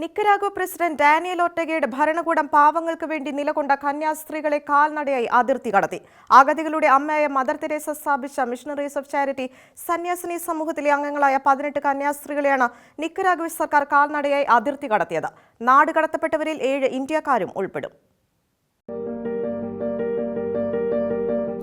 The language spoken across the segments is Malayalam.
നിക്കരാഗോ പ്രസിഡന്റ് ഡാനിയൽ ഒട്ടഗയുടെ ഭരണകൂടം പാവങ്ങൾക്ക് വേണ്ടി നിലകൊണ്ട കന്യാസ്ത്രീകളെ കാൽനടയായി അതിർത്തി കടത്തി. അഗതികളുടെ അമ്മയായ മദർ തെരേസ സ്ഥാപിച്ച മിഷണറീസ് ഓഫ് ചാരിറ്റി സന്യാസിനി സമൂഹത്തിലെ അംഗങ്ങളായ പതിനെട്ട് കന്യാസ്ത്രീകളെയാണ് നിക്കരാഗോ സർക്കാർ കാൽനടയായി അതിർത്തി കടത്തിയത്. നാട് കടത്തപ്പെട്ടവരിൽ ഏഴ് ഇന്ത്യക്കാരും ഉൾപ്പെടും.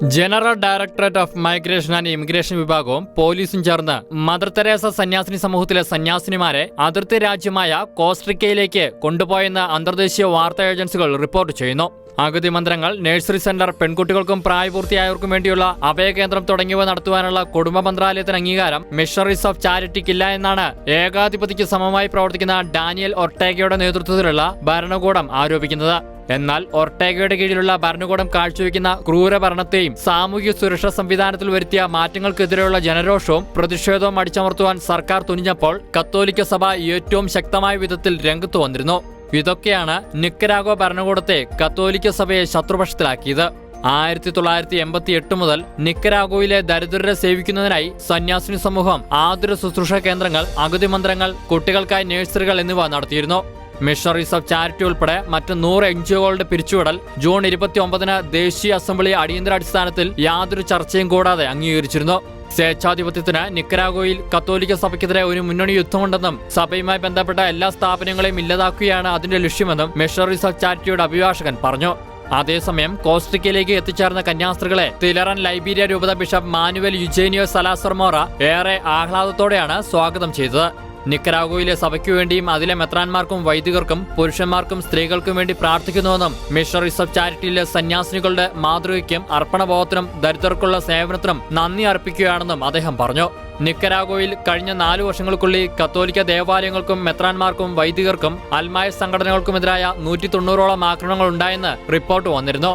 General Directorate of Migration and Immigration വിഭാഗവും പോലീസും ചേർന്ന് മദർ തെരേസ സന്യാസിനി സമൂഹത്തിലെ സന്യാസിനിമാരെ അതിർത്തി രാജ്യമായ കോസ്ട്രിക്കയിലേക്ക് കൊണ്ടുപോയെന്ന് അന്തർദേശീയ വാർത്താ ഏജൻസികൾ റിപ്പോർട്ട് ചെയ്യുന്നു. അഗതി മന്ദിരങ്ങൾ നഴ്സറി സെന്റർ പെൺകുട്ടികൾക്കും പ്രായപൂർത്തിയായവർക്കും വേണ്ടിയുള്ള അഭയകേന്ദ്രം തുടങ്ങിയവ നടത്തുവാനുള്ള കുടുംബ മന്ത്രാലയത്തിന് അംഗീകാരം മിഷണറീസ് ഓഫ് ചാരിറ്റിക്കില്ല എന്നാണ് ഏകാധിപതിക്ക് സമമായി പ്രവർത്തിക്കുന്ന ഡാനിയൽ ഒർട്ടേഗയുടെ നേതൃത്വത്തിലുള്ള ഭരണകൂടം ആരോപിക്കുന്നത്. എന്നാൽ ഒർട്ടേഗയുടെ കീഴിലുള്ള ഭരണകൂടം കാഴ്ചവെക്കുന്ന ക്രൂരഭരണത്തെയും സാമൂഹ്യ സുരക്ഷാ സംവിധാനത്തിൽ വരുത്തിയ മാറ്റങ്ങൾക്കെതിരെയുള്ള ജനരോഷവും പ്രതിഷേധവും അടിച്ചമർത്തുവാൻ സർക്കാർ തുനിഞ്ഞപ്പോൾ കത്തോലിക്ക സഭ ഏറ്റവും ശക്തമായ വിധത്തിൽ രംഗത്ത് വന്നിരുന്നു. ഇതൊക്കെയാണ് നിക്കരാഗോ ഭരണകൂടത്തെ കത്തോലിക്ക സഭയെ ശത്രുപക്ഷത്തിലാക്കിയത്. ആയിരത്തി തൊള്ളായിരത്തി എൺപത്തി എട്ട് മുതൽ നിക്കരാഗോയിലെ ദരിദ്രരെ സേവിക്കുന്നതിനായി സന്യാസിനി സമൂഹം ആതുര ശുശ്രൂഷ കേന്ദ്രങ്ങൾ അഗതി മന്ദിരങ്ങൾ കുട്ടികൾക്കായി നഴ്സറികൾ എന്നിവ നടത്തിയിരുന്നു. മിഷണറീസ് ഓഫ് ചാരിറ്റി ഉൾപ്പെടെ മറ്റ് നൂറ് എൻ ജി ഒകളുടെ പിരിച്ചുവിടൽ ജൂൺ ഇരുപത്തി ഒമ്പതിന് ദേശീയ അസംബ്ലി അടിയന്തരാടിസ്ഥാനത്തിൽ യാതൊരു ചർച്ചയും കൂടാതെ അംഗീകരിച്ചിരുന്നു. സ്വേച്ഛാധിപത്യത്തിന് നിക്കരാഗോയിൽ കത്തോലിക്ക സഭയ്ക്കെതിരെ ഒരു മുന്നണി യുദ്ധമുണ്ടെന്നും സഭയുമായി ബന്ധപ്പെട്ട എല്ലാ സ്ഥാപനങ്ങളെയും ഇല്ലാതാക്കുകയാണ് അതിന്റെ ലക്ഷ്യമെന്നും മിഷണറീസ് ഓഫ് ചാരിറ്റിയുടെ അഭിഭാഷകൻ പറഞ്ഞു. അതേസമയം കോസ്റ്റിക്കയിലേക്ക് എത്തിച്ചേർന്ന കന്യാസ്ത്രീകളെ തിലറൻ ലൈബീരിയ രൂപത bishop Manuel Eugenio Salazar Mora ഏറെ ആഹ്ലാദത്തോടെയാണ് സ്വാഗതം ചെയ്തത്. നിക്കരാഗോയിലെ സഭയ്ക്കു വേണ്ടിയും അതിലെ മെത്രാന്മാർക്കും വൈദികർക്കും പുരുഷന്മാർക്കും സ്ത്രീകൾക്കും വേണ്ടി പ്രാർത്ഥിക്കുന്നുവെന്നും മിഷണറീസ് ഓഫ് ചാരിറ്റിയിലെ സന്യാസിനികളുടെ മാതൃകയ്ക്കും അർപ്പണബോധത്തിനും ദരിദ്രർക്കുള്ള സേവനത്തിനും നന്ദി അർപ്പിക്കുകയാണെന്നും അദ്ദേഹം പറഞ്ഞു. നിക്കരാഗോയിൽ കഴിഞ്ഞ നാലു വർഷങ്ങൾക്കുള്ളിൽ കത്തോലിക്ക ദേവാലയങ്ങൾക്കും മെത്രാന്മാർക്കും വൈദികർക്കും അൽമായ സംഘടനകൾക്കുമെതിരായ നൂറ്റി തൊണ്ണൂറോളം ആക്രമണങ്ങൾ ഉണ്ടായെന്ന് റിപ്പോർട്ട് വന്നിരുന്നു.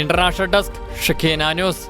International desk Shakheena news.